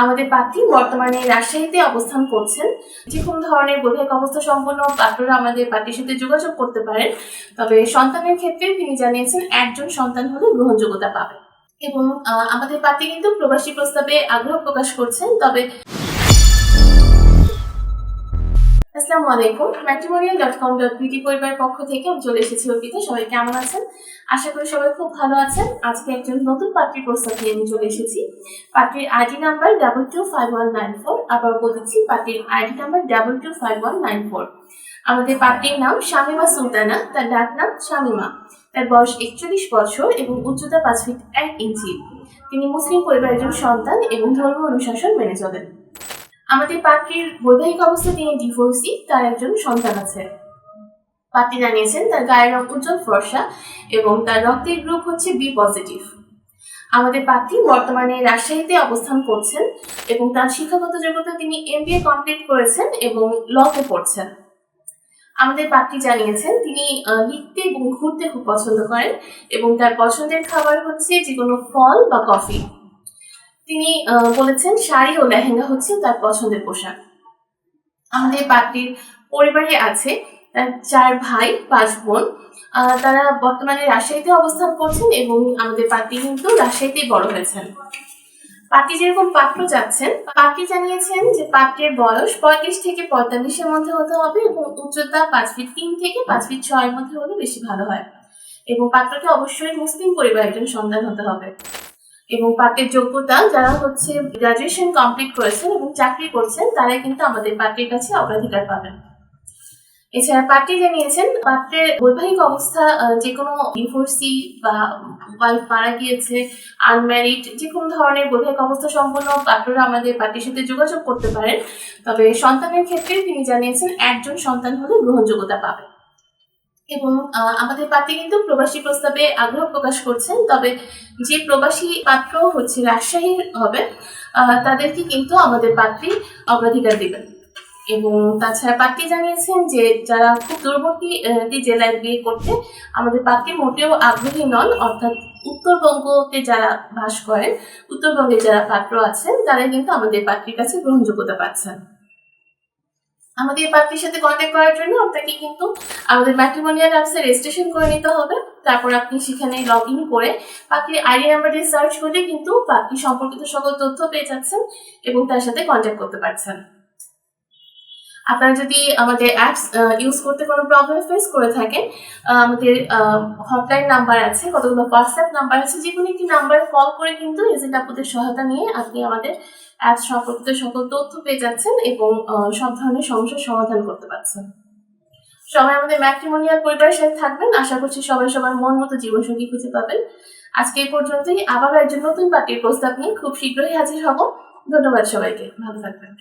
আমাদের পাত্রী বর্তমানে রাজশাহীতে অবস্থান করছেন। যে কোনো ধরনের বৈবাহিক অবস্থা সম্পন্ন পাত্ররা আমাদের পার্টির সাথে যোগাযোগ করতে পারেন। তবে সন্তানের ক্ষেত্রে তিনি জানিয়েছেন, একজন সন্তান হলে গ্রহণযোগ্যতা পাবে এবং আমাদের পার্টি কিন্তু প্রবাসী প্রস্তাবে আগ্রহ প্রকাশ করছেন, তবে আসসালামু আলাইকুম ম্যাট্রিমোনিয়াল ডট কম ডট বিটি পরিবারের পক্ষ থেকে আমি চলে এসেছি অর্পিতা, সবাই কেমন আছেন? আশা করি সবাই খুব ভালো আছেন। আজকে একজন নতুন পাত্রীর প্রস্তাব নিয়ে আমি চলে এসেছি। পাত্রীর ID number double two five one nine four আবার বলেছি পাত্রীর ID number double two five one nine four আমাদের পাত্রীর নাম শামিমা সুলতানা, তার ডাক নাম শামিমা। তার বয়স একচল্লিশ বছর এবং উচ্চতা পাঁচ ফিট এক ইঞ্চি। তিনি মুসলিম পরিবারের একজন সন্তান এবং ধর্ম অনুশাসন মেনে চলেন। আমাদের পাত্রীর বৈবাহিক অবস্থা তিনি ডিভোর্সি তার একজন সন্তান আছে। পাত্রী জানিয়েছেন, তার গায়ের রং উজ্জ্বল, ফর্সা এবং তার রক্তের গ্রুপ হচ্ছে বি পজিটিভ আমাদের পাত্রী বর্তমানে রাজশাহীতে অবস্থান করছেন এবং তার শিক্ষাগত যোগ্যতা তিনি এমবিএ কমপ্লিট করেছেন এবং লতে পড়ছেন। আমাদের পাত্রী জানিয়েছেন, তিনি লিখতে এবং ঘুরতে খুব পছন্দ করেন এবং তার পছন্দের খাবার হচ্ছে যে কোনো ফল বা কফি তিনি বলেছেন, শাড়ি ও লেহেঙ্গা হচ্ছে তার পছন্দের পোশাক। আমাদের পাত্রীর পরিবারে আছে, তার চার ভাই, পাঁচ বোন। তারা বর্তমানে রাজশাহীতে অবস্থান করছেন এবং আমাদের পাত্রী কিন্তু রাজশাহীতেই বড় হয়েছেন। পাত্রী যেরকম পাত্র যাচ্ছেন পাত্রী জানিয়েছেন যে পাত্রের বয়স পঁয়ত্রিশ থেকে পঁয়তাল্লিশের মধ্যে হতে হবে এবং উচ্চতা পাঁচ ফিট তিন থেকে পাঁচ ফিট ছয়ের মধ্যে হলে বেশি ভালো হয়। এবং পাত্রকে অবশ্যই মুসলিম পরিবার একজন সন্তান হতে হবে। এবং পাত্রের যোগ্যতা যারা হচ্ছে গ্রাজুয়েশন কমপ্লিট করেছেন এবং চাকরি করছেন, তারাই কিন্তু আমাদের পাত্রের কাছে অগ্রাধিকার পাবেন। এছাড়া পাত্রী জানিয়েছেন পাত্রের বৈবাহিক অবস্থা যে কোনো ডিভোর্সি বা ওয়াইফ মারা গিয়েছে আনম্যারিড যে কোনো ধরনের বৈবাহিক অবস্থা সম্পন্ন পাত্ররা আমাদের পার্টির সাথে যোগাযোগ করতে পারেন। তবে সন্তানের ক্ষেত্রে তিনি জানিয়েছেন, একজন সন্তান হলে গ্রহণযোগ্যতা পাবে এবং আমাদের পাত্রী কিন্তু প্রবাসী প্রস্তাবে আগ্রহ প্রকাশ করছেন, তবে যে প্রবাসী পাত্র হচ্ছে রাজশাহীর হবে তাদেরকে কিন্তু আমাদের পাত্রী অগ্রাধিকার দিবেন। এবং তাছাড়া পাত্রী জানিয়েছেন যে যারা খুব দূরবর্তী জেলায় বিয়ে করতে, আমাদের পাত্রী মোটেও আগ্রহী নন, অর্থাৎ উত্তরবঙ্গতে যারা বাস করেন, উত্তরবঙ্গে যারা পাত্র আছেন তারা কিন্তু আমাদের পাত্রীর কাছে গ্রহণযোগ্যতা পাচ্ছেন। আমাদের পাত্রীর সাথে কন্ট্যাক্ট করার জন্য আপনাকে কিন্তু আমাদের ম্যাট্রিমোনিয়াল অ্যাপসে রেজিস্ট্রেশন করে নিতে হবে। তারপর আপনি সেখানে লগ ইন করে পাত্রীর আইডি নাম্বার দিয়ে সার্চ করলে কিন্তু পাত্রী সম্পর্কিত সকল তথ্য পেয়ে যাচ্ছেন এবং তার সাথে কন্ট্যাক্ট করতে পারছেন। আপনারা যদি আমাদের অ্যাপস ইউজ করতে কোনো প্রবলেম ফেস করে থাকেন আমাদের হটলাইন নাম্বার আছে, কতগুলো হোয়াটসঅ্যাপ নাম্বার আছে যে কোনো একটি নাম্বারে কল করে কিন্তু এজেন্ট আপুদের সহায়তা নিয়ে আপনি আমাদের অ্যাপস সম্পর্কিত সকল তথ্য পেয়ে যাচ্ছেন এবং সব ধরনের সমস্যার সমাধান করতে পারছেন। সবাই আমাদের ম্যাট্রিমোনিয়াল পরিবারের সাথে থাকবেন। আশা করছি সবাই সবার মন মতো জীবনসঙ্গী খুঁজে পাবেন। আজকে এই পর্যন্তই। আবার একজন নতুন পার্টির প্রস্তাব নিয়ে খুব শীঘ্রই হাজির হব। ধন্যবাদ সবাইকে। ভালো থাকবেন।